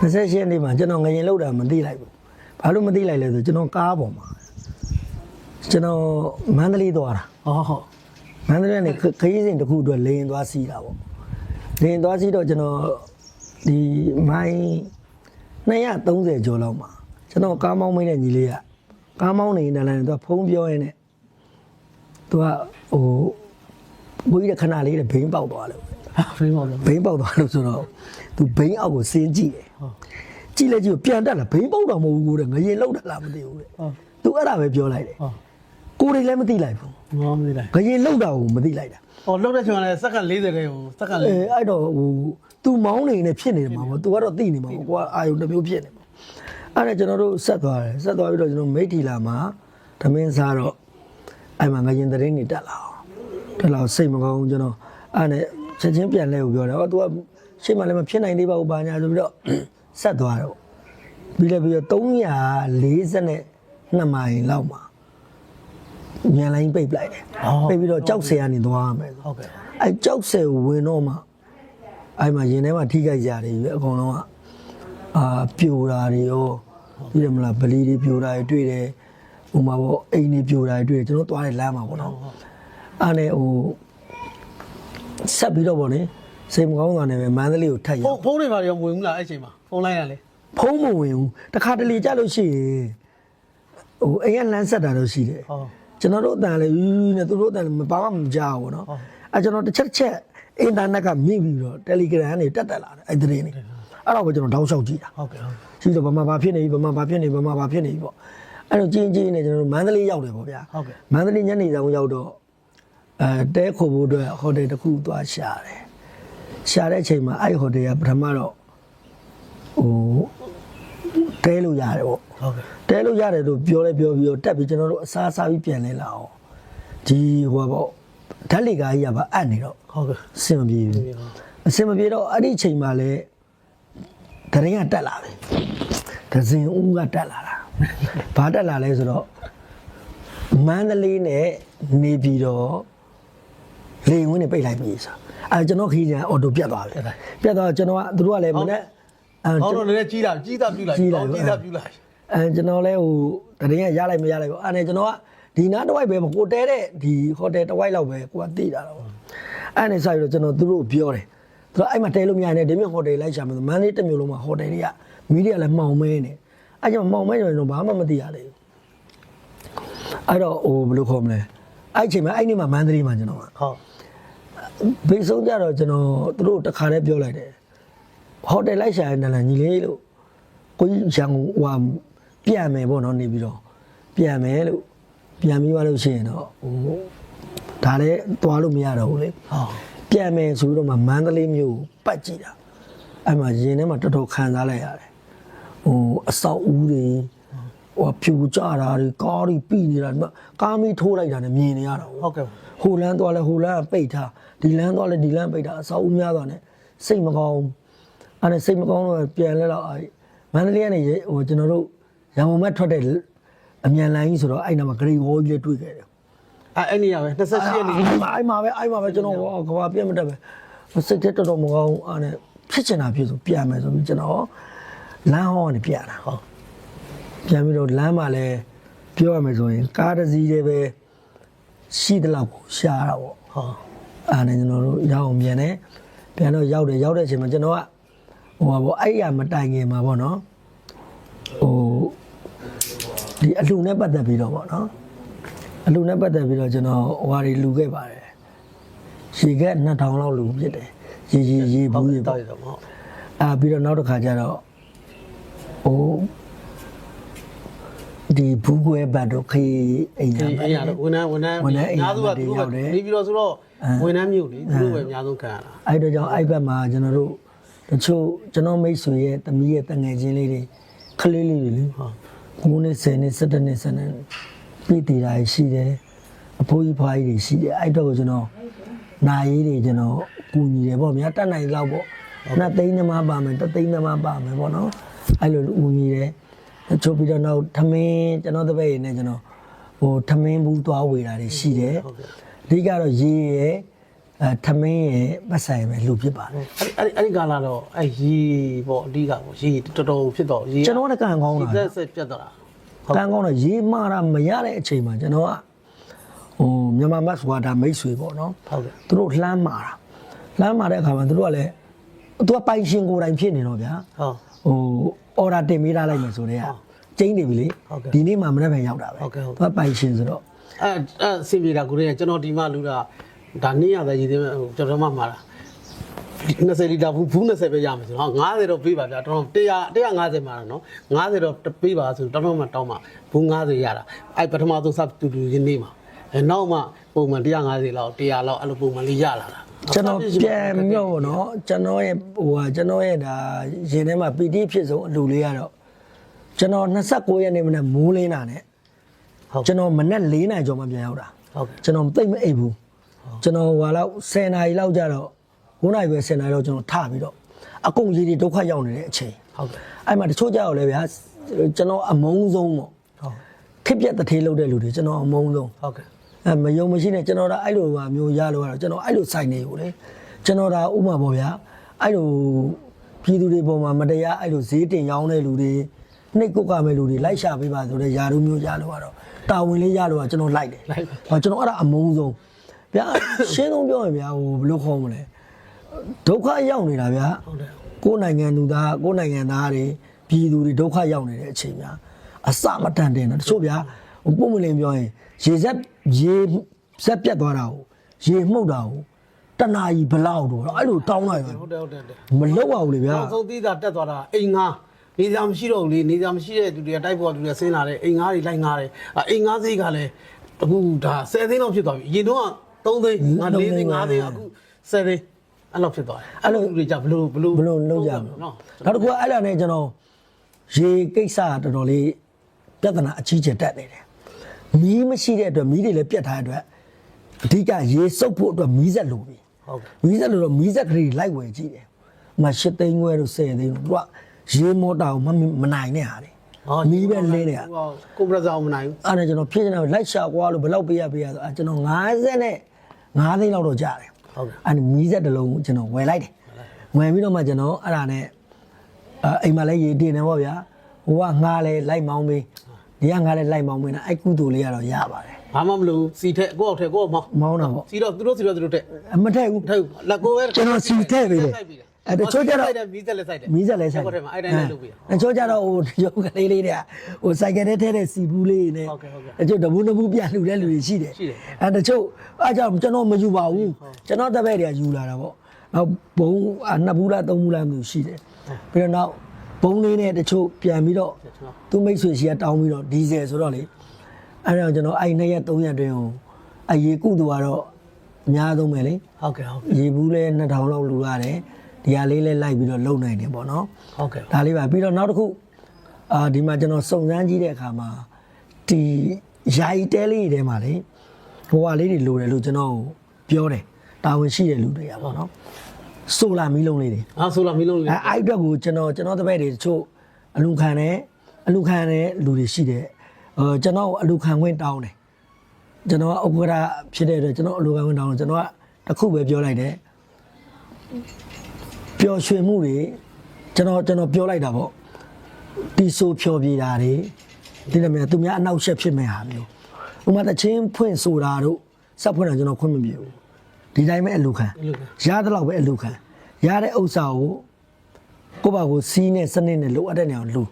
28ရက်နေ့မှာကျွန်တော်ငရင်လောက်တာမသိလိုက်ဘူးဘာလို့မသိလိုက်လဲဆိုကျွန်တော်ကားပေါ်မှာကျွန်တော်မန္တလေးသွားတာဟောဟုတ်မန္တလေးကနေခခရီးစဉ်တစ်ခုအတွက်လေရင်သွားစီးတာပေါ့လေရင်သွားစီးတော့ကျွန်တော်ဒီမိုင်း230ကျော်လောက်မှာကျွန်တော်ကားမောင်းမိတဲ့ညီလေးကကားမောင်းနေတဲ့လမ်းသူကဖုန်းပြောရင်းနဲ့သူကဟိုဘိုးကြီးကခဏလေးတဲ့ဘိန်းပေါက်သွားလို့ ဟာဖေးမောင်လို့ဘိန်းပေါက်သွားလို့ဆိုတော့သူဘိန်းအောက်ကိုဆင်းကြည့်တယ်ကြည့်လိုက်ကြည့်ပြန်တက်လာဘိန်းပေါက်တော့မဟုတ်ဘူးတဲ့ငရင်လောက်တာလားမသိဘူးတဲ့ဟောသူအဲ့ဒါပဲပြောလိုက်တယ်ဟောကိုယ်တွေလည်းမသိလိုက်ဘူးငေါမသိလိုက်ငရင်လောက်တာကိုမသိလိုက်တာဟောလောက်တဲ့ချိန်ကလည်းစက္ကန့်40ခဲဟိုစက္ကန့်အဲ40အဲ့တော့ဟိုသူမောင်းနေနေဖြစ်နေတယ်မှာပေါ့သူကတော့သိနေမှာပေါ့ကိုကအာယုံတစ်မျိုးဖြစ်နေမှာအဲ့ဒါကျွန်တော်တို့ဆက်သွားတယ်ဆက်သွားပြီးတော့ကျွန်တော်မိထီလာမှာသမင်းစားတော့အဲ့မှာငရင်သတင်းတွေတက်လာအောင်တက်လာစိတ်မကောင်းဘူးကျွန်တော်အဲ့နဲ့ ချက်ချင်းပြန်လဲကိုပြောတယ်ဟော तू ကရှေ့မှာလည်းမဖြစ်နိုင်သေးပါဘူးဘာညာဆိုပြီးတော့ဆက်သွားတော့ပြီးလည်းပြီးတော့342မိုင်လောက်မှာမြန်လိုင်းပိတ်ပလိုက်တယ်ပိတ်ပြီးတော့ကြောက်ဆယ်ကနေသွားရမယ်ဆိုဟုတ်ကဲ့အဲကြောက်ဆယ်ကိုဝင်တော့မှအဲ့မှာရင်ထဲမှာထိခိုက်ကြတယ်ပြီအကုန်လုံးကအာပြိုတာတွေရောသိတယ်မလားဗလီတွေပြိုတာတွေတွေ့တယ်ဟိုမှာပေါ့အိမ်တွေပြိုတာတွေတွေ့တယ်ကျွန်တော်သွားတဲ့လမ်းမှာပေါ့နော်အဲ့နဲ့ဟို ဆက်ပြီးတော့ဗောလေစိတ်မကောင်းတာနဲ့ပဲမန္တလေးကိုထပ်ရဖုန်းဖုန်းတွေပါရောဝင်ဘူးလားအဲ့ချိန်မှာဖုန်းလိုက်ရလေဖုန်းမဝင်ဘူးတခါတလေကြလို့ရှိရင်ဟိုအိမ်ကလမ်းဆက်တာတော့ရှိတယ်ဟုတ်ကျွန်တော်တို့အတန်လေယူးနဲ့သူတို့အတန်မပါမှမကြားဘူးဗောနော်အဲကျွန်တော်တစ်ချက်တစ်ချက်အင်တာနက်ကမြင့်ပြီးတော့ Telegram ကနေတက်တက်လာတယ်အဲ့ဒီတွေနေအဲ့တော့ပဲကျွန်တော်တောင်းလျှောက်ကြည့်တာဟုတ်ကဲ့ဟုတ်ရှိတော့ဘာမှဘာဖြစ်နေပြီဘာမှဘာဖြစ်နေဘာမှဘာဖြစ်နေပြီပေါ့အဲ့တော့ကြင်းကြင်းနဲ့ကျွန်တော်တို့မန္တလေးရောက်တယ်ပေါ့ဗျာဟုတ်ကဲ့မန္တလေးညနေဆောင်ရောက်တော့ အဲတဲခိုဖို့အတွက်ဟိုတယ်တစ်ခုသွားရှာတယ်ရှာတဲ့အချိန်မှာအဲ့ဟိုတယ်ကပထမတော့ဟိုတဲလို့ရတယ်ပေါ့ဟုတ်ကဲ့တဲလို့ရတယ်လို့ပြောလဲပြောပြီးတော့တက်ပြီးကျွန်တော်တို့အစားအစားပြီးပြန်လဲလာအောင်ဒီဟိုပေါ့ဓာတ်လေကားကြီးကပါအပ်နေတော့ဟုတ်ကဲ့အဆင်မပြေဘူးအဆင်မပြေတော့အဲ့ဒီအချိန်မှာလဲတရင်ကတက်လာပြီဒဇင်ဦးကတက်လာတာဘာတက်လာလဲဆိုတော့မန္တလေးနဲ့နေပြည်တော် လေဝင်းနေပိတ်လိုက်ပြီဆိုအဲကျွန်တော်ခီးကျန်အော်တိုပြတ်သွားပြီပြတ်သွားတော့ကျွန်တော်ကသူတို့ကလည်းမနေ့အဲဟောတော့လည်းကြီးတာကြီးတာပြူလိုက်ကြီးလိုက်ကြီးတာပြူလိုက်အဲကျွန်တော်လဲဟိုတရင်ကရလိုက်မရလိုက်ပေါ့အဲ့ဒါကျွန်တော်ကဒီနားတစ်ဝိုက်ပဲကိုတဲတဲ့ဒီဟိုတယ်တစ်ဝိုက်လောက်ပဲကိုကသိတာတော့အဲ့ဒါဆိုတော့ကျွန်တော်သူတို့ပြောတယ်သူတို့အဲ့မှာတဲလို့မရနဲ့ဒီမြဟိုတယ်လိုက်ရှာမယ်ဆိုမန္တလေးတစ်မျိုးလုံးမှာဟိုတယ်တွေကမီဒီယာလည်းမှောင်မဲနေအဲ့ကြောင့်မှောင်မဲဆိုရင်တော့ဘာမှမသိရသေးဘူးအဲ့တော့ဟိုဘယ်လိုခေါ်မလဲအဲ့အချိန်မှာအဲ့ဒီမှာမန္တလေးမှာကျွန်တော်ကဟုတ် ဘေးဆုံးကြတော့ကျွန်တော်သူတို့တခါတည်းပြောလိုက်တယ်ဟိုတယ်လိုက်ရှာရတဲ့လားညီလေးလို့ကိုကြီးရန်ကုန်ဟိုဟာပြန်မယ်ပေါ့နော်နေပြီးတော့ပြန်မယ်လို့ပြန်ပြီးသွားလို့ရှိရင်တော့ဟိုဒါလည်းသွားလို့မရတော့ဘူးလေဟုတ်ပြန်မယ်ဆိုတော့မှမန္တလေးမြို့ကိုပတ်ကြည့်တာအဲ့မှာရင်ထဲမှာတော်တော်ခံစားလိုက်ရတယ်ဟိုအဆောက်အဦတွေဟိုဖြူကြတာတွေကားတွေပြီးနေတာဒီမှာကားမီးထိုးလိုက်တာနဲ့မြင်နေရတာဟုတ်ကဲ့ဟိုလန်းသွားလဲဟိုလန်းကပိတ်ထား ဒီလန်းသွားလဲဒီလန်းပိတ်ထားအဆောက်အဦများသွားနဲ့စိတ်မကောင်းဘူးအဲ့ဒါစိတ်မကောင်းတော့ပြန်လဲတော့အဲ့မန္တလေးကနေဟိုကျွန်တော်တို့ရန်ကုန်ဘက်ထွက်တဲ့အမြန်လမ်းကြီးဆိုတော့အဲ့နာမှာဂရိဝေါ်ကြီးလည်းတွေ့ခဲ့တယ်အဲ့အဲ့နေရပဲ28ရက်နေအဲ့မှာအဲ့မှာပဲအဲ့မှာပဲကျွန်တော်ဟောကဘာပြတ်မတက်ပဲစိတ်ထဲတော်တော်မကောင်းဘူးအဲ့နဲ့ဖြစ်ချင်တာဖြစ်ဆိုပြန်မယ်ဆိုပြီးကျွန်တော်လမ်းဟောကနေပြန်တာဟုတ်ပြန်ပြီးတော့လမ်းမှာလည်းပြောရမယ်ဆိုရင်ကားတစ်စီးတည်းပဲရှိတဲ့လောက်ကိုရှားတာပေါ့ဟုတ် အားနဲ့ကျွန်တော်တို့ရအောင်ပြန်တယ်ပြန်တော့ရောက်တယ်ရောက်တဲ့အချိန်မှာကျွန်တော်ကဟိုပါပေါ့အဲ့ရမတိုင်ခင်မှာပေါ့နော်ဟိုဒီအလှနဲ့ပတ်သက်ပြီးတော့ပေါ့နော်အလှနဲ့ပတ်သက်ပြီးတော့ကျွန်တော်ဟိုဟာတွေလူခဲ့ပါတယ်ရေက2000လောက်လူဖြစ်တယ်ရေရေရေဟုတ်ဘူးရေတောပေါ့က်ရတော့ဟုတ်အာပြီးတော့နောက်တစ်ခါကျတော့ဟိုဒီဘူးကွဲဘတ်တို့ခေးအိမ်ဒီညာအဲ့ရတော့ဝန်ထမ်းဝန်ထမ်းဝန်ထမ်းအိမ်များစုကမှာသူတို့ရောက်ပဲတယ်နေပြီးတော့ဆိုတော့ ဝန်ထမ်းမျိုးလေသူတို့ပဲအများဆုံးခံရတာအဲ့တော့ကြောင့်အဲ့ဘက်မှာကျွန်တော်တို့တချို့ကျွန်တော်မိတ်ဆွေရဲ့တမီးရဲ့တငယ်ချင်းလေးတွေခလေးလေးတွေလေဟုတ်9နှစ်10နှစ်17နှစ်17နှစ်ပြည်တည်တာရှိတယ်အဖိုးကြီးဖွားကြီးတွေရှိတယ်အဲ့တော့ကိုကျွန်တော်နာရေးတွေကျွန်တော်ကူညီတယ်ပေါ့ဗျာတက်နိုင်လောက်ပေါ့နှစ်သိန်းသမားပါမယ်တစ်သိန်းသမားပါမယ်ပေါ့နော်အဲ့လိုကူညီတယ်တချို့ပြီးတော့နောက်ထမင်းကျွန်တော်တပည့်ရည်နဲ့ကျွန်တော်ဟိုထမင်းဘူးသွားဝေတာတွေရှိတယ်ဟုတ်ကဲ့အ ဓိကတော့ရေရယ်အဲထမင်းရဲ့ပတ်ဆိုင်ပဲလူဖြစ်ပါတယ်အဲ့ဒီအဲ့ဒီအဲ့ဒီကာလာတော့အဲ့ရီပေါ့အဓိကပေါ့ရီတော်တော်ဖြစ်တော့ရီကျွန်တော်ကကန်ကောင်းဒီတာသက်ဆက်ပြတ်တော့တာကံကောင်းတော့ရေးမှားတာမရတဲ့အချိန်မှာကျွန်တော်ကဟိုမြန်မာမတ်စွာဒါမိတ်ဆွေပေါ့နော်ဟုတ်ကဲ့သူတို့လှမ်းမာတာလှမ်းမာတဲ့အခါမှာသူတို့ကလည်းသူကပိုင်ရှင်ကိုယ်တိုင်ဖြစ်နေတော့ဗျာဟုတ်ဟိုအော်ဒါတင်ပေးထားလိုက်မယ်ဆိုတော့ကျင်းနေပြီလေဟုတ်ကဲ့ဒီနေ့မှမနေ့ပဲရောက်တာပဲဟုတ်ကဲ့ဟုတ်သူကပိုင်ရှင်ဆိုတော့ အဲ့အဲ့အဆင်ပြေတာကိုရကျွန်တော်ဒီမှလူတာဒါနေ့ရတဲ့ရည်သေးမဲ့ဟိုကျွန်တော်မှမှာတာ20လီတာဘူးဘူး20ပဲရမှာဆိုတော့50တော့ပေးပါဗျာတော်တော်100 150မှာတော့နော်50တော့ပေးပါဆိုတော့တော်တော်မှတောင်းမှဘူး50ရတာအဲ့ပထမဆုံးစတူတူရင်းနေမှာအဲနောက်မှပုံမှန်150လောက်100လောက်အဲ့လိုပုံမှန်လေးရလာတာကျွန်တော်ပြန်မြော့ပေါ့နော်ကျွန်တော်ရဲ့ဟိုဟာကျွန်တော်ရဲ့ဒါရင်ထဲမှာပီတိဖြစ်ဆုံးအလူလေးကတော့ကျွန်တော်29ရက်နေ့မနေ့မိုးလင်းတာနဲ့ဟုတ် ကျွန်တော်မနေ့4နိုင်ကျော်မှပြန်ရောက်တာဟုတ်ကဲ့ကျွန်တော်သိမ့်မအိပ်ဘူးကျွန်တော်ဟိုလောက်10နာရီလောက်ကြတော့9နာရီပဲ10နာရီတော့ကျွန်တော်ထပြီးတော့အကုန်ကြီးတွေဒုက္ခရောက်နေတဲ့အချိန်ဟုတ်ကဲ့အဲ့မှာတချို့ကြောက်လဲဗျာကျွန်တော်အမုန်းဆုံးပေါ့ဟုတ်ခစ်ပြက်တစ်ထေးလုပ်တဲ့လူတွေကျွန်တော်အမုန်းဆုံးဟုတ်ကဲ့အဲမယုံမရှိနဲ့ကျွန်တော်ဒါအဲ့လိုဟာမျိုးရလို့ကတော့ကျွန်တော်အဲ့လိုစိုက်နေကိုလေကျွန်တော်ဒါဥပမာပေါ့ဗျာအဲ့လိုပြည်သူတွေပေါ်မှာမတရားအဲ့လိုဈေးတင်ရောင်းတဲ့လူတွေ နှိတ်ကုတ်ကမဲ့လူတွေလိုက်ရှာပေးပါဆိုတဲ့ယာတို့မျိုးရလို့ကတော့တာဝန်လေးရလို့ကကျွန်တော်လိုက်တယ်လိုက်ဟောကျွန်တော်အဲ့ဒါအမုန်းဆုံးဗျာရှင်းဆုံးပြောရင်ဗျာဟိုဘယ်လိုခေါ်မလဲဒုက္ခရောက်နေတာဗျာဟုတ်တယ်ကိုယ်နိုင်ငံသူသားကိုယ်နိုင်ငံသားတွေပြည်သူတွေဒုက္ခရောက်နေတဲ့အချိန်များအစမတန်တင်တော့တချို့ဗျာဟိုပုံမလင်းပြောရင်ရေဆက်ရေဆက်ပြတ်သွားတာကိုရေမှုတ်တာကိုတနာကြီးဘလောက်တော့အဲ့လိုတောင်းလိုက်ပါဟုတ်တယ်ဟုတ်တယ်ဟုတ်တယ်မလောက်ပါဘူးလေဗျာနောက်ဆုံးသီးတာတက်သွားတာအိမ်ငါ နေစားမရှိတော့ဘူးလေနေစားမရှိတဲ့သူတွေကတိုက်ပေါ်သူတွေဆင်းလာတယ်အိမ်ငါတွေလိုက်ငါတယ်အာအိမ်ငါစိတ်ကလည်းအခုဒါ10သိန်းလောက်ဖြစ်သွားပြီအရင်တော့3သိန်းငါ4သိန်း5သိန်းအခု10သိန်းအဲ့လောက်ဖြစ်သွားတယ်အဲ့လိုလူတွေကြဘလို့ဘလို့ဘယ်လိုလုပ်ကြမလဲနော်နောက်တစ်ခုကအဲ့ဒါနဲ့ကျွန်တော်ရေကိစ္စကတော်တော်လေးပြဿနာအကြီးကျယ်တက်နေတယ်မီးမရှိတဲ့အတွက်မီးတွေလည်းပြတ်ထားတဲ့အတွက်အဓိကရေစုပ်ဖို့အတွက်မီးဆက်လိုပြီဟုတ်ကဲ့မီးဆက်လို့တော့မီးဆက်ကလေးလိုက်ဝယ်ကြည့်တယ်။မရှစ်သိန်းခွဲတို့10သိန်းတို့သူက ရေမော်တာကိုမမနိုင်တဲ့ဟာလေ။မီးပဲလင်းနေတာကိုဘရဇာမနိုင်ဘူး။အဲ့ဒါကျွန်တော်ဖြည့်နေတာလိုက်ရှာကွာလို့ဘယ်လောက်ပေးရပေးရဆိုအဲ့ကျွန်တော်50နဲ့9သိန်းလောက်တော့ကြားတယ်ဟုတ်ကဲ့။အဲ့ဒီမီးဆက်တစ်လုံးကိုကျွန်တော်ဝယ်လိုက်တယ်။ဝယ်ပြီးတော့မှကျွန်တော်အဲ့ဒါနဲ့အဲ့အိမ်မှာလည်းရေတင်နေပေါ့ဗျာ။ဟိုကငါလည်းလိုက်မောင်းပေး။ဒီကငါလည်းလိုက်မောင်းပေးတာအဲ့ကုသိုလ်လေးကတော့ရပါတယ်ဘာမှမလို့စီထက်ကိုယ့်အောက်ထက်ကိုယ့်မောင်း။မောင်းတာပေါ့စီတော့သူတို့စီတော့သူတို့ထက်အမထက်ဘူးထက်လက်ကိုပဲကျွန်တော်စီထည့်ပေးတယ် အဲ့တချို့ကျတော့မီးဆက်လက်ဆိုင်တယ်မီးဆက်လဲဆိုင်ကိုယ့်ထက်မှာအဲ့တိုင်းလည်းလုပ်ပေးအချို့ကျတော့ဟိုရုပ်ကလေးလေးတွေကဟိုစိုက်ကယ်ထဲထဲတဲ့စီဘူးလေးတွေနဲ့ဟုတ်ကဲ့ဟုတ်ကဲ့အချို့တဘူးတဘူးပြန်လှူတဲ့လူတွေရှိတယ်ရှိတယ်အဲတချို့အားကြောင့်ကျွန်တော်မယူပါဘူးကျွန်တော်တပည့်တွေကယူလာတာပေါ့နောက်ဘုံအာနှစ်ဘူးလားသုံးဘူးလားမျိုးရှိတယ်ပြီးတော့နောက်ဘုံလေးနဲ့တချို့ပြန်ပြီးတော့သူမိတ်ဆွေရှိကတောင်းပြီးတော့ဒီဇယ်ဆိုတော့လေအဲဒါကြောင့်ကျွန်တော်အဲ့နှစ်ရက်သုံးရက်တွင်ဟိုအရေကုသူကတော့အများဆုံးပဲလေဟုတ်ကဲ့ဟုတ်ရေဘူးလဲ2000လောက်လူရတယ် ဒီဟာလေးလဲလိုက်ပြီးတော့လုံနိုင်တယ်ပေါ့နော်ဟုတ်ကဲ့ဒါလေးပါပြီးတော့နောက်တစ်ခုအာဒီမှာကျွန်တော်စုံစမ်းကြည့်တဲ့အခါမှာဒီယာယီတဲလေးတွေထဲမှာလေဟိုဟာလေးတွေလိုတယ်လို့ကျွန်တော်ပြောတယ်တာဝန်ရှိတဲ့လူတွေကပေါ့နော်ဆိုလာမီးလုံးလေးတွေအာဆိုလာမီလုံးလေးအဲအဲ့အတွက်ကိုကျွန်တော်ကျွန်တော်တပည့်တွေတချို့အလူခံတယ်အလူခံတဲ့လူတွေရှိတယ်အဲကျွန်တော်အလူခံခွင့်တောင်းတယ်ကျွန်တော်ကဥက္ကဋ္ဌဖြစ်တဲ့အတွက်ကျွန်တော်အလူခံခွင့်တောင်းတယ်ကျွန်တော်ကတစ်ခုပဲပြောလိုက်တယ် ပျော်ရွှင်မှုတွေကျွန်တော်ကျွန်တော်ပြောလိုက်တာပေါ့တီဆိုဖြော်ပြတာတွေဒီလိုမျိုးသူများအနောက်ရှက်ဖြစ်မဲ့ဟာမျိုးဥပမာတချင်းဖွင့်ဆိုတာတို့စပ်ဖွင့်တာကျွန်တော်ခွင့်မပြုဘူးဒီတိုင်းပဲအလူခံအဲ့လိုပဲရတဲ့လောက်ပဲအလူခံရတဲ့ဥစ္စာကိုကိုယ့်ဘာကိုစီးနဲ့စနစ်နဲ့လိုအပ်တဲ့နေရာကိုလူ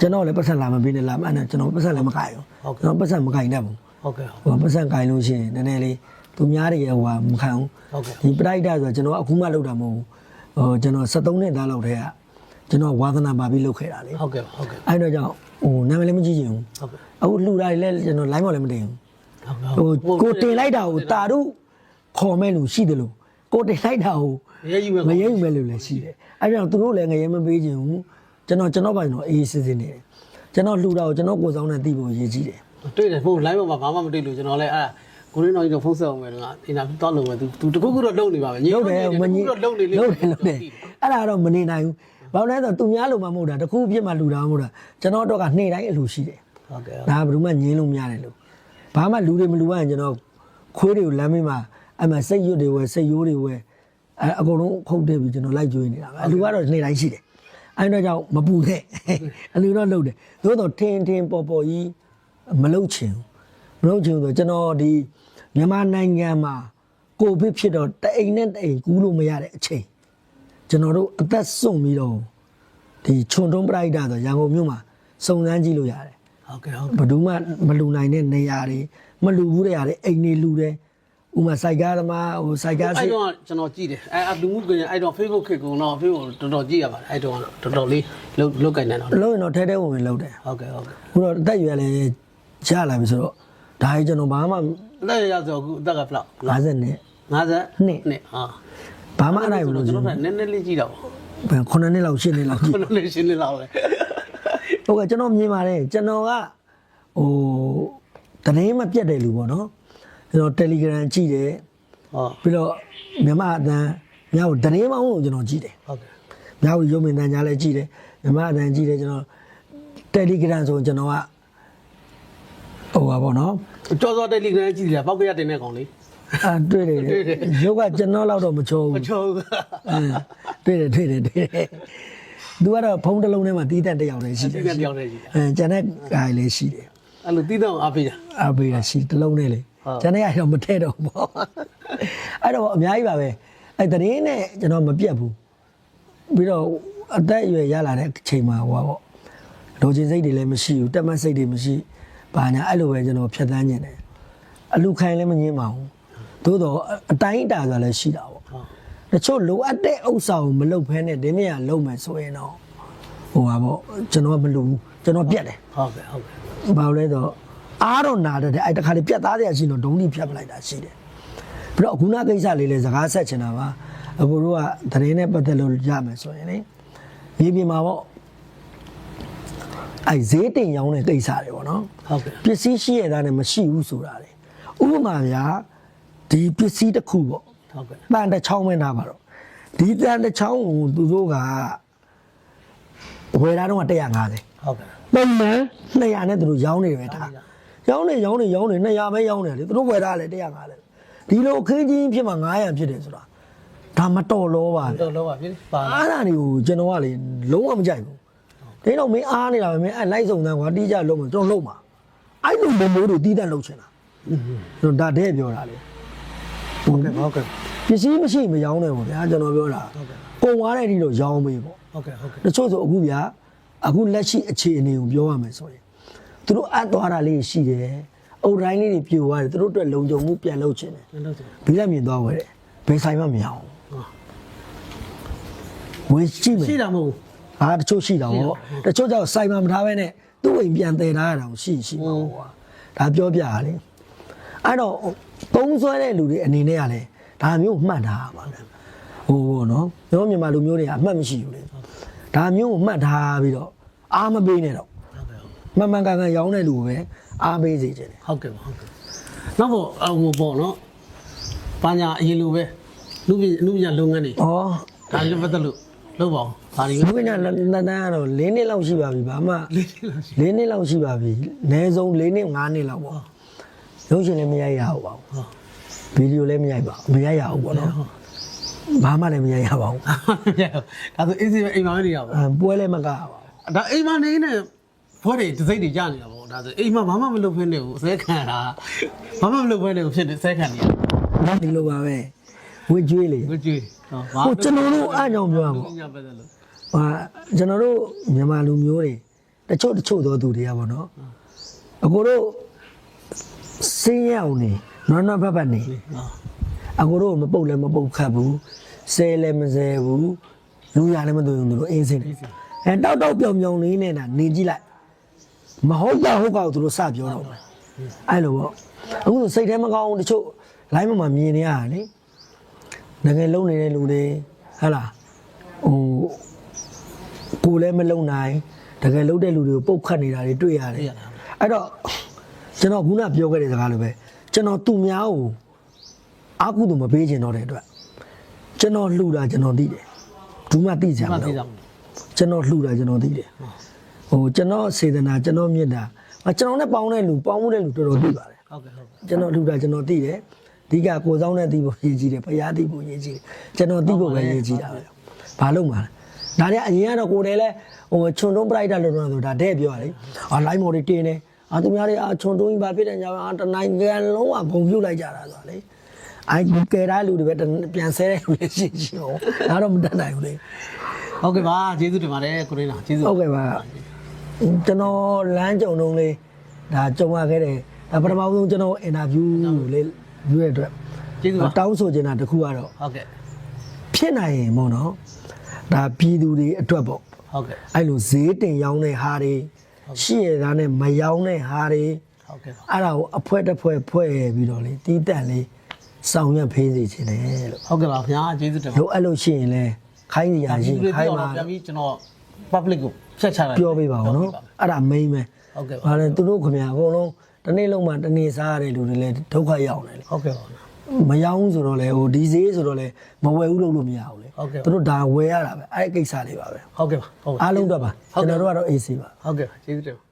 ကျွန်တော်လည်းပတ်စံလာမပေးနဲ့လာမအဲ့ဒါကျွန်တော်ပတ်စံလည်းမကြိုက်ဘူးကျွန်တော်ပတ်စံမကြိုက်တတ်ဘူးဟုတ်ကဲ့ဟိုပတ်စံကြိုင်လို့ရှိရင်နည်းနည်းလေးသူများတွေရဲ့ဟိုဟာမခံဘူးဟုတ်ကဲ့ဒီပရိုက်တာဆိုတော့ကျွန်တော်အခုမှလုပ်တာမဟုတ်ဘူး ဟိုကျွန်တော်73နှစ်သားလောက်တည်းကကျွန်တော်ဝါသနာပါပြီးလုပ်ခဲ့တာလေဟုတ်ကဲ့ဟုတ်ကဲ့အဲ့တော့ကြောင့်ဟိုနာမည်လည်းမကြည့်ချင်ဘူးဟုတ်ကဲ့အခုလှူတာတွေလည်းကျွန်တော် line ပေါ်လည်းမတင်ဘူးဟုတ်ဟိုကိုတင်လိုက်တာကိုတာတို့ခေါ်မဲ့လူရှိတယ်လို့ကိုတင်လိုက်တာကိုရဲယူမဲ့ငရဲယူမဲ့လူလည်းရှိတယ်အဲ့ကြောင့်သူတို့လည်းငရဲမပေးချင်ဘူးကျွန်တော်ကျွန်တော်ပိုင်တော့အေးစစ်စစ်နေတယ်ကျွန်တော်လှူတာကိုကျွန်တော်ကိုယ်ဆောင်နဲ့သိဖို့ရည်ကြီးတယ်တွေ့တယ်ဟို line မှာဘာမှမတွေ့လို့ကျွန်တော်လည်းအဲ့ ကိုရင်းတော်ကြီးတော့ဖုန်းဆက်အောင်မယ်တော့အင်တာဗျူးတော့လုပ်မယ်သူသူတခုခုတော့လုပ်နေပါပဲညီလုပ်တယ်မကြီးတော့လုပ်နေလေလုပ်တယ်လုပ်တယ်အဲ့ဒါတော့မနေနိုင်ဘူးဘာလို့လဲဆိုတော့သူများလိုမှမဟုတ်တာတခုပြစ်မှလူတာမဟုတ်တာကျွန်တော်တော့ကနေ့တိုင်းအလူရှိတယ်ဟုတ်ကဲ့ဒါကဘယ်သူမှငင်းလို့မရတယ်လို့ဘာမှလူတွေမလူရရင်ကျွန်တော်ခွေးတွေကိုလမ်းမေးမှာအဲ့မှာစိတ်ရွတ်တွေဝယ်စိတ်ရိုးတွေဝယ်အဲအကုန်လုံးခုတ်တက်ပြီးကျွန်တော်လိုက်ကြွေးနေတာပဲအလူကတော့နေ့တိုင်းရှိတယ်အဲ့တော့ကြောင့်မပူနဲ့အလူတော့လှုပ်တယ်သို့တော့ထင်းထင်းပေါ်ပေါ်ကြီးမလှုပ်ချင်ဘူး မလှုပ်ချင်ဘူးဆိုကျွန်တော်ဒီမြန်မာနိုင်ငံမှာကိုဗစ်ဖြစ်တော့တအိမ်နဲ့တအိမ်ကူးလို့မရတဲ့အချိန်ကျွန်တော်တို့အသက်ဆုံးပြီးတော့ဒီခြုံတုံးပရိုက်တာဆိုရန်ကုန်မြို့မှာစုံစမ်းကြည့်လို့ရတယ်ဟုတ်ကဲ့ဟုတ်ဘယ်သူမှမလူနိုင်တဲ့နေရာတွေမလူဘူးတဲ့နေရာတွေအိမ်တွေလူတယ်ဥမာစိုက်ကားသမားဟိုစိုက်ကားအဲ့စစ်တော့ကျွန်တော်ကြည့်တယ်အဲအလူမှုကွန်ရက်အဲ့တော့ Facebook ခေတ်ကတော့ Facebook တော်တော်ကြည့်ရပါတယ်အဲ့တော့တော်တော်လေးလုတ်လုတ်ကင်နေတော့လုံးရင်တော့ထဲထဲဝင်ဝင်လုံးတယ်ဟုတ်ကဲ့ဟုတ်ကဲ့ခုတော့အသက်အရွယ်လည်းရလာပြီဆိုတော့ ဒါကြီးကျွန်တော်ဘာမှအဲ့ရဆိုအခုအသက်ကဘယ်လောက်50နဲ့50နှစ်နှစ်ဟာဘာမှအနိုင်ဘူးလို့ကျွကျွန်န်တော်တော်နည်းနည်းလေးကြည့်တော့ခုနှစ်နှစ်လောက်ရှင်းနှစ်လောက်ကြည့်ဘယ်လိုလဲရှင်းနေလောက်လဲဟုတ်ကဲ့ကျွန်တော်မြင်ပါတယ်ကျွန်တော်ကဟိုတရင်မပြတ်တယ်လူပေါ့နော်ကျွန်တော် Telegram ကြည့်တယ်ဟောပြီးတော့မြန်မာအတန်းညောတရင်မအောင်လို့ကျွန်တော်ကြည့်တယ်ဟုတ်ကဲ့မြောက်ရုံမင်းတန်ကြားလည်းကြည့်တယ်မြမအတန်ကြည့်တယ်ကျွန်တော် Telegram ဆိုကျွန်တော်က ဟိုပါဗောနော်ကြောစော Telegram ကြည့်တယ်ပောက်ကရတင်တဲ့ကောင်လေးအာတွေ့တယ်တွေ့တယ်ရုပ်ကကျွန်တော်လောက်တော့မချောမဘူးချိုးအင်းတွေ့တယ်တွေ့တယ်တွေ့တယ်သူကတော့ဖုန်းတစ်လုံးထဲမှာတီးတန့်တစ်ယောက်တည်းရှိတယ်ဒီကတယောက်တည်းကြည့်တာအဲကျန်တဲ့ဂိုင်လည်းရှိတယ်အဲ့လိုတီးတော့အဖေးတာအပေးရရှိတစ်လုံးနဲ့လေဟုတ်ကျန်တဲ့ဂိုင်တော့မထည့်တော့ဘူးပေါ့အဲ့တော့အများကြီးပါပဲအဲ့တရင်နဲ့ကျွန်တော်မပြတ်ဘူးပြီးတော့အသက်အရွယ်ရလာတဲ့အချိန်မှာဟိုပါပေါ့လိုချင်စိတ်တွေလည်းမရှိဘူးတက်မတ်စိတ်တွေမရှိဘာ ညာအဲ့လိုပဲကျွန်တော်ဖြတ်သန်းနေတယ်အလူခိုင်လည်းမငင်းပါဘူးသို့တော့အတိုင်းအတာဆိုတာလည်းရှိတာပေါ့ဟုတ်တချို့လိုအပ်တဲ့ဥစ္စာကိုမလုပ်ဖဲနဲ့ဒီနေ့ကလုပ်မယ်ဆိုရင်တော့ဟိုပါပေါ့ကျွန်တော်ကမလုပ်ဘူးကျွန်တော်ပြတ်တယ်ဟုတ်ကဲ့ဟုတ်ကဲ့ဘာလို့လဲဆိုတော့အားတော့နာတတ်တယ်အဲ့တခါလေးပြတ်သားတဲ့အရှိတော့ဒုံးကြီးဖြတ်ပလိုက်တာရှိတယ်ပြီးတော့အခုနကိစ္စလေးလဲစကားဆက်ချင်တာပါအကိုတို့ကသတင်းနဲ့ပတ်သက်လို့ရမယ်ဆိုရင်လေမြေပြင်မှာပေါ့ အဲ့ဈေးတင်ရောင်းတဲ့ကိစ္စတွေပေါ့နော်ဟုတ်ကဲ့ပစ္စည်းရှိရတာနဲ့မရှိဘူးဆိုတာလေဥပမာဗျာဒီပစ္စည်းတစ်ခုပေါ့ဟုတ်ကဲ့တန်တစ်ချောင်းပဲထားပါတော့ဒီတန်တစ်ချောင်းကိုသူတို့ကဝယ်တာတော့150ဟုတ်ကဲ့ပုံမှန်200နဲ့သူတို့ရောင်းနေတယ်ပဲထားရောင်းနေရောင်းနေရောင်းနေ200ပဲရောင်းနေတယ်လေသူတို့ဝယ်ထားတယ်150လေဒီလိုအခင်းချင်းဖြစ်မှာ900ဖြစ်တယ်ဆိုတာဒါမတော်လောပါလေတော်တော့ပါပြီပါလာအားတာတွေကိုကျွန်တော်ကလေလုံးဝမကြိုက်ဘူး ဒီတော့မင်းအားနေတာပဲမင်းအဲ့လိုက်စုံတန်းကွာတီးကြလုံးမကျွန်တော်လုံးမှာအဲ့လိုမမိုးတို့တီးတန်းလုံးချင်တာကျွန်တော်ဒါတဲ့ပြောတာလေဟုတ်ကဲ့ဟုတ်ကဲ့ပစ္စည်းမရှိမရောင်းနဲ့ပေါ့ဗျာကျွန်တော်ပြောတာဟုတ်ကဲ့ကုန်သွားတဲ့အထိတော့ရောင်းမေးပေါ့ဟုတ်ကဲ့ဟုတ်ကဲ့တချို့ဆိုအခုဗျာအခုလက်ရှိအခြေအနေကိုပြောရမယ်ဆိုရင်သူတို့အပ်သွားတာလေးရှိတယ်အုတ်တိုင်းလေးတွေပြိုသွားတယ်သူတို့အတွက်လုံခြုံမှုပြန်လုပ်ချင်တယ်ကျွန်တော်တို့ဘီလက်မြင်သွားဝယ်တယ်ဘယ်ဆိုင်မှမရအောင်ဝယ်ကြည့်မယ်ရှိတာမဟုတ် အာတချို့ရှိတာရှိပေါ့တာတချို့ကျတော့စိုက်မှမထားပဲနဲ့သူ့အိမ်ပြန်တည်ထားရတာကိုရှိရှိမှာပေါ့ကွာဒါပြောပြရလေအဲ့တော့သုံးဆွဲတဲ့လူတွေအနေနဲ့ကလည်းဒါမျိုးမှတ်ထားရပါလားဟိုဘောနော်ကျွန်တော်မြန်မာလူမျိုးတွေကအမှတ်မရှိဘူးလေဒါမျိုးကိုမှတ်ထားပြီးတော့အားမပေးနဲ့တော့ဟုတ်ကဲ့မှန်မှန်ကန်ကန်ရောင်းတဲ့လူကိုပဲအားပေးစေချင်တယ်ဟုတ်ကဲ့ဟုတ်ကဲ့နောက်ပေါ့အဟိုပေါ့နော်ဘာညာအရင်လိုပဲလူပြလူပြလုပ်ငန်းတွေဩဒါလည်းပတ်သက်လို့လုပ်ပါအော င်ဒါတွေလူကညာလက်တန်းကတော့၄နှစ်လောက်ရှိပါပြီဘာမှလေးလေးလို့ရှိ၄နှစ်လောက်ရှိပါပြီအနည်းဆုံး၄နှစ်၅နှစ်လောက်ပေါ့ရုပ်ရှင်လည်းမရိုက်ရဘူးပါဘူးဟုတ်ဗီဒီယိုလည်းမရိုက်ပါဘူးမရိုက်ရဘူးပေါ့နော်ဘာမှလည်းမရိုက်ရပါဘူးဒါဆိုအေးစီပဲအိမ်မှာနေရပါအဲပွဲလည်းမကရပါဘူးဒါအိမ်မှာနေနေဘွဲတွေဒစိတ်တွေကြာနေတာပေါ့ဒါဆိုအိမ်မှာဘာမှမလုပ်ဖ ೇನೆ ဘူးအစဲခံတာဘာမှမလုပ်ဖ ೇನೆ ဘူးဖြစ်နေစဲခံနေရနော်ဒီလိုပါပဲဝစ်ကျွေးလေကိုကြွေးဟောဟိုကျွန်တော်တို့အားကြောင့်ပြောရမှာညပတ်သက်လို့ ဟာကျွန်တော်တို့မြန်မာလူမျိုးတွေတချို့တချို့သောသူတွေကပေါ့နော်အကိုတို့စင်းရအောင်နေနော်နော်ဘက်ဘက်နေဟောအကိုတို့မပုတ်လည်းမပုတ်ခတ်ဘူးဆဲလည်းမဆဲဘူးလူရလည်းမသွင်းဘူးသူတို့အင်းစင်းတယ်အဲတောက်တောက်ပြောင်ပြောင်လေးနဲ့နာနေကြည့်လိုက်မဟုတ်ပါဟုတ်ကောက်သူတို့စပြောတော့မယ်အဲ့လိုပေါ့အခုဆိုစိတ်ထဲမကောင်းဘူးတချို့ line မှာမြင်နေရတာလေငငယ်လုံးနေတဲ့လူတွေဟဟလားဟို ကိုယ်လည်းမလုံနိုင်တကယ်လုံးတဲ့လူတွေကိုပုတ်ခတ်နေတာတွေတွေ့ရတယ်အဲ့တော့ကျွန်တော်ခုနပြောခဲ့တဲ့စကားလိုပဲကျွန်တော်သူများကိုအာကုသူမပေးချင်တော့တဲ့အတွက်ကျွန်တော်လှူတာကျွန်တော်သိတယ်ဘူးမှသိကြဒီမမှာလို့သိကြမကျွန်တော်လှူတာကျွန်တော်သိတယ်ဟိုကျွန်တော်စေတနာကျွန်တော်မြတ်တာအကျွန်တော်နဲ့ပေါင်းတဲ့လူပေါင်းမှုတဲ့လူတော်တော်သိပါတယ်ဟုတ်ကဲ့ဟုတ်ကဲ့ကျွန်တော်လှူတာကျွန်တော်သိတယ်ဒီဓိကကိုယ်ဆောင်တဲ့တီးဖို့ရေးကြည့်တယ်ဖရားတီးဖို့ရေးကြည့်တယ်ကျွန်တော်တီးဖို့ပဲရေးကြည့်တာပဲဘာလို့မှလဲ ဒါနဲ့အရင်ကတော့ကိုယ်တည်းလဲဟိုခြုံတုံးပလိုက်တာလို့တော့ဆိုတာတဲ့ပြောရလေအာလိုင်းမော်တွေတင်းနေအာသူများတွေအာခြုံတုံးကြီးဘာဖြစ်တယ်ညာအာတနိုင်ငံလုံးဝဂုံပြုတ်လိုက်ကြတာဆိုတာလေအိုင်ကယ်ရလူတွေပဲပြန်ဆဲတဲ့လူတွေရှိရှိအောင်ဒါတော့မတတ်နိုင်ဘူးလေဟုတ်ကဲ့ပါကျေးဇူးတင်ပါတယ်ကိုရင်းနာကျေးဇူးဟုတ်ကဲ့ပါကျွန်တော်လမ်းကြုံတုံးလေးဒါကြုံရခဲ့တယ်ဒါပထမဆုံးကျွန်တော်အင်တာဗျူးလေးယူရတဲ့အတွက်ကျေးဇူးပါတောင်းဆိုချင်တာတစ်ခုကတော့ဟုတ်ကဲ့ဖြစ်နိုင်ရင်ပေါ့နော် ဒါပြည်သူတွေအတွက်ပေါ့ဟုတ်ကဲ့အဲ့လိုဈေးတင်ရောင်းတဲ့ဟာတွေရှိရတာနဲ့မရောင်းတဲ့ဟာတွေဟုတ်ကဲ့ပါအဲ့ဒါကိုအဖွဲတစ်ဖွဲဖွဲ့ပြီးတော့လေတီးတန့်လေးဆောင်ရွက်ဖေးစီခြင်းတယ်လို့ဟုတ်ကဲ့ပါခင်ဗျာကျေးဇူးတင်ပါလိုအပ်လို့ရှိရင်လဲခိုင်းစီရဒါရှိကြီးတွေခိုင်းပြောပါတော့ပြန်ပြီးကျွန်တော် public ကိုဖြတ်ချလိုက်ပြောပေးပါဦးနော်အဲ့ဒါ main ပဲဟုတ်ကဲ့ပါဘာလဲသူတို့ခင်ဗျာအကုန်လုံးတစ်နေ့လုံးမှတစ်နေ့စားရတဲ့လူတွေလည်းဒုက္ခရောက်နေလေဟုတ်ကဲ့ပါ မရောင်းဘူးဆိုတော့လေဟိုဒီဈေးဆိုတော့လေမဝယ်ဘူးလို့လို့မရဘူးလေဟုတ်ကဲ့သူတို့ဒါဝယ်ရတာပဲအဲ့ဒီကိစ္စလေးပါပဲဟုတ်ကဲ့ပါဟုတ်ကဲ့အားလုံးတော့ပါကျွန်တော်တို့ကတော့ AC ပါဟုတ်ကဲ့ပါကျေးဇူးတင်ပါ